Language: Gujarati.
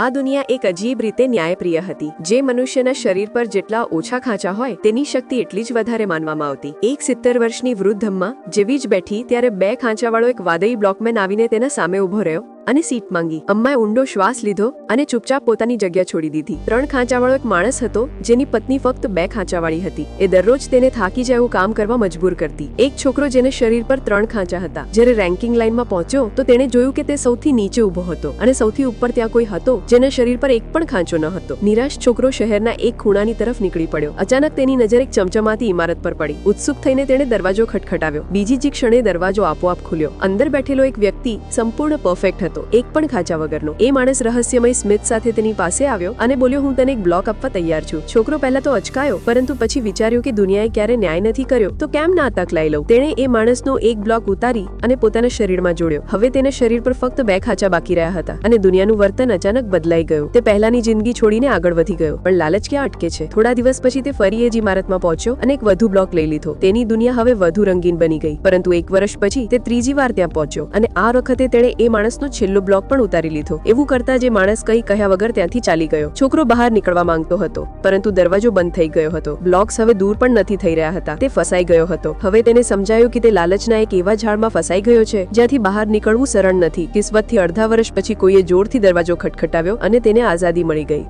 આ દુનિયા એક અજીબ રીતે ન્યાયપ્રિય હતી. જે મનુષ્યના શરીર પર જેટલા ઓછા ખાંચા હોય, તેની શક્તિ એટલી જ વધારે માનવામાં આવતી. એક સિત્તેર વર્ષની વૃદ્ધ અમ્મા, જેવી જ બેઠી, ત્યારે બે ખાંચાવાળો એક વાદળી બ્લોકમેન આવીને તેના સામે ઊભો રહ્યો. અને સીટ માંગી. અમ્માએ ઊંડો શ્વાસ લીધો અને ચૂપચાપ પોતાની જગ્યા છોડી દીધી. ત્રણ ખાંચાવાળો એક માણસ હતો જેની પત્ની ફક્ત બે ખાંચાવાળી હતી. એ દરરોજ તેને થાકી જાય એવું કામ કરવા મજબૂર કરતી. એક છોકરો જેને શરીર પર ત્રણ ખાંચા હતા. જ્યારે રેન્કિંગ લાઇનમાં પહોંચ્યો, તો તેણે જોયું કે તે સૌથી નીચે ઊભો હતો અને સૌથી ઉપર ત્યાં કોઈ હતો જેના શરીર પર એક પણ ખાંચો ન હતો. નિરાશ છોકરો શહેરના એક ખૂણાની તરફ નીકળી પડ્યો. અચાનક તેની નજર એક ચમચમાતી ઇમારત પર પડી. ઉત્સુક થઈને તેણે દરવાજો ખટખટાવ્યો. બીજી જ ક્ષણે દરવાજો આપોઆપ ખુલ્યો. અંદર બેઠેલો એક વ્યક્તિ સંપૂર્ણ પરફેક્ટ હતો. એક પણ ખાંચા વગરનો. એ માણસ રહસ્યમય સ્મિત સાથે તેની પાસે આવ્યો અને બોલ્યો, હું તને એક બ્લોક આપવા તૈયાર છું. છોકરો પહેલા તો અચકાયો, પરંતુ પછી વિચાર્યું કે દુનિયાએ ક્યારે ન્યાય નથી કર્યો. તો કેમ ના તક લઈ લઉં? તેણે એ માણસનો એક બ્લોક ઉતારી અને પોતાના શરીરમાં જોડ્યો. હવે તેને શરીર પર ફક્ત બે ખાંચા બાકી રહ્યા હતા અને દુનિયાનું વર્તન અચાનક બદલાઈ ગયું. તે પહેલાની જિંદગી છોડીને આગળ વધી ગયો, પણ લાલચ ક્યાં અટકે છે? થોડા દિવસ પછી તે ફરી એ જ ઇમારતમાં પહોંચ્યો અને એક વધુ બ્લોક લઈ લીધો. તેની દુનિયા હવે વધુ રંગીન બની ગઈ, પરંતુ એક વર્ષ પછી તે ત્રીજી વાર ત્યાં પહોંચ્યો અને આ વખતે તેણે એ માણસનો છેલ્લો બ્લોક પણ ઉતારી લીધો. એવું કરતા જે માણસ કંઈ કહ્યા વગર ત્યાંથી ચાલી ગયો. છોકરો બહાર નીકળવા માંગતો હતો, પરંતુ દરવાજો બંધ થઈ ગયો હતો. બ્લોક્સ હવે દૂર પણ નથી થઈ રહ્યા હતા. તે ફસાઈ ગયો હતો. હવે તેને સમજાયું કે તે લાલચના એક એવા ઝાડમાં ફસાઈ ગયો છે, જ્યાંથી બહાર નીકળવું સરળ નથી. કિસ્મતથી અડધા વર્ષ પછી કોઈએ જોરથી દરવાજો ખટખટાવ્યો અને તેને આઝાદી મળી ગઈ.